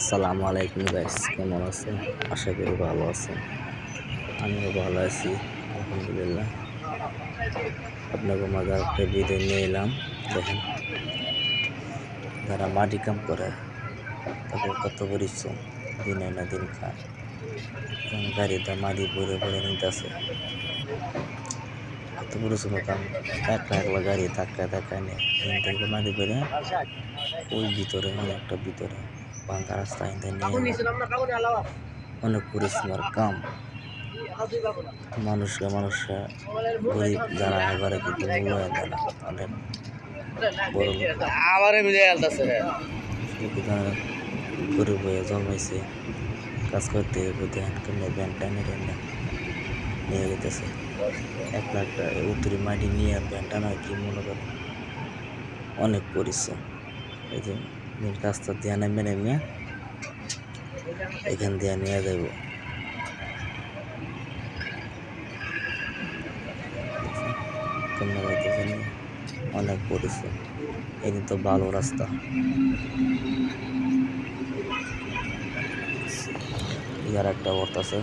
আসসালামু আলাইকুম গাইস কেমন আছেন? আশা করি ভালো আছেন। আমিও ভালো আছি, আলহামদুলিল্লাহ। আপনাকে মাঝে একটা ভিডিও নিয়ে এলাম। দেখেন, যারা মাটি কাম করে, তাদের কত পরিশ্রম, দিনে না দিন খায়। গাড়িতে মাটি ভরে ভরে নিতে নিতেছে। কত পরিশ্রম কাম একলা একলা গাড়ি ধাক্কা ধাক্কা নিয়ে এখান থেকে মাটি ভরে ওই ভিতরে মানে একটা ভিতরে ভাঙ্গা রাস্তা এখান নিয়ে। অনেক পরিশ্রমের কাম। মানুষকে মানুষরা গরিব যারা এবারে কিন্তু মূল্যায়ন দেয় না। অনেক বড় লোক। আমার মিলে আলতাছে লোকে গরিব হয়ে জন্মাইছে। কাজ করতে কেমনি নিয়ে যেতেছে। এক লাখ টাকা উত্তরি মাটি নিয়ে ব্যান টানা কি মনে করে অনেক পরিশ্রম। এই যে রাস্তা দিয়ে নেমে নেমে এখান দিয়ে নিয়ে যাব নিয়ে অনেক পরিশ্রম। এই তো ভালো রাস্তা। ইয়ার একটা অর্থ আছে।